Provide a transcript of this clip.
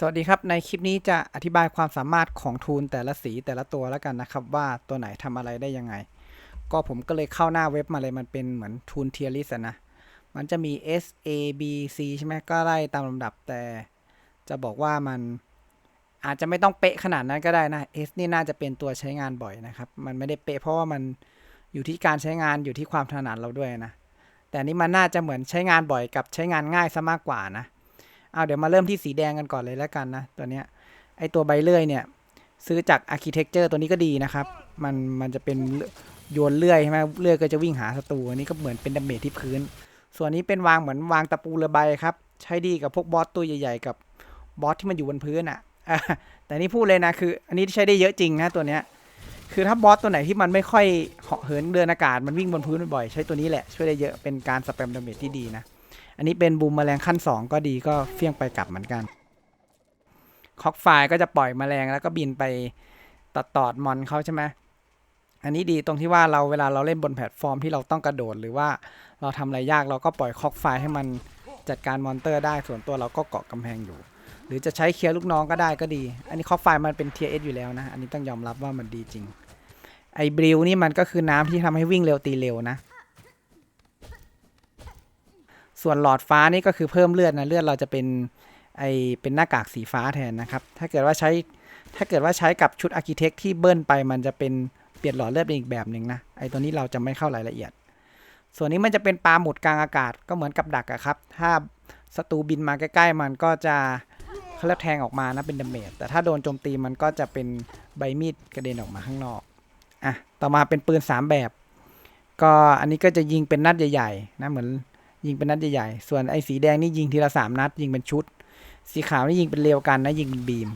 สวัสดีครับ ในคลิปนี้จะอธิบายความสามารถของทูลแต่ละสีแต่ละตัวแล้วกันนะครับ ว่าตัวไหนทำอะไรได้ยังไง ก็ผมก็เลยเข้าหน้าเว็บมาเลยมันเป็นเหมือนทูลเทียริสนะ มันจะมี S A B C ใช่ไหมก็ไล่ตามลำดับแต่จะบอกว่ามันอาจจะไม่ต้องเป๊ะขนาดนั้นก็ได้นะ S นี่น่าจะเป็นตัวใช้งานบ่อยนะครับ มันไม่ได้เป๊ะเพราะว่ามันอยู่ที่การใช้งานอยู่ที่ความถนัดเราด้วยนะ แต่นนี่มันน่าจะเหมือนใช้งานบ่อยกับใช้งานง่ายซะมากกว่านะ เอาเดี๋ยวมาเริ่มที่สีแดงกันก่อนเลยแล้วกันนะ ตัวเนี้ยไอตัวใบเลื่อยเนี่ย ซื้อจาก Architecture ตัวนี้ก็ดีนะครับ มันมันจะเป็นโยนเลื่อยใช่ไหมเลื่อยก็จะวิ่งหาศัตรูอันนี้ก็เหมือนเป็นดาเมจที่พื้น ส่วนนี้เป็นวางเหมือนวางตะปูเรือใบครับ ใช้ดีกับพวกบอสตัวใหญ่ๆกับบอสที่มันอยู่บนพื้นอะอะแต่นี่พูดเลยนะคือ อันนี้ใช้ได้เยอะจริงนะตัวเนี้ยคือถ้าบอสตัวไหนที่มันไม่ค่อยเหาะเหินเดินอากาศมันวิ่งบนพื้นบ่อยใช้ตัวนี้แหละช่วยได้เยอะเป็นการสแปมดาเมจที่ดีนะ อันนี้เป็นบูมแมลงขั้น 2 ก็ดีก็เฟี้ยงไปกลับเหมือนกันคอกไฟก็จะปล่อยแมลงแล้วก็บินไปตัดตอดมอนเขาใช่ไหมอันนี้ดีตรงที่ว่าเราเวลาเราเล่นบนแพลตฟอร์มที่เราต้องกระโดดหรือว่าเราทำอะไรยากเราก็ปล่อยคอกไฟให้มันจัดการมอนเตอร์ได้ส่วนตัวเราก็เกาะกำแพงอยู่ หรือจะใช้เคลียร์ลูกน้องก็ได้ก็ดี อันนี้คอกไฟมันเป็นเทียเอสอยู่แล้วนะ อันนี้ต้องยอมรับว่ามันดีจริง ไอ้บริวนี่มันก็คือน้ำที่ทำให้วิ่งเร็วตีเร็วนะ ส่วนหลอดฟ้านี่ก็คือเพิ่มเลือดนะเลือดเราจะเป็นไอเป็นหน้ากากสีฟ้าแทนนะครับ ถ้าเกิดว่าใช้ถ้าเกิดว่าใช้กับชุดอาร์เคเต็กที่เบิ้ลไปมันจะเป็นเปลี่ยนหลอดเลือดเป็นอีกแบบหนึ่งนะไอตัวนี้เราจะไม่เข้ารายละเอียด ส่วนนี้มันจะเป็นปลาหมุดกลางอากาศก็เหมือนกับดักอะครับ ถ้าศัตรูบินมาใกล้ๆ มันก็จะเขาเรียกแทงออกมานะเป็นดาเมจแต่ถ้าโดนโจมตีมันก็จะเป็นใบมีดกระเด็นออกมาข้างนอกอะต่อมาเป็นปืนสามแบบ ก็อันนี้ก็จะยิงเป็นนัดใหญ่ๆนะเหมือน ยิงเป็นนัดใหญ่ๆ ส่วนไอ้สีแดงนี่ยิงทีละสามนัด ยิงเป็นชุด สีขาวนี่ยิงเป็นเรียวกันนะยิงเป็นบีม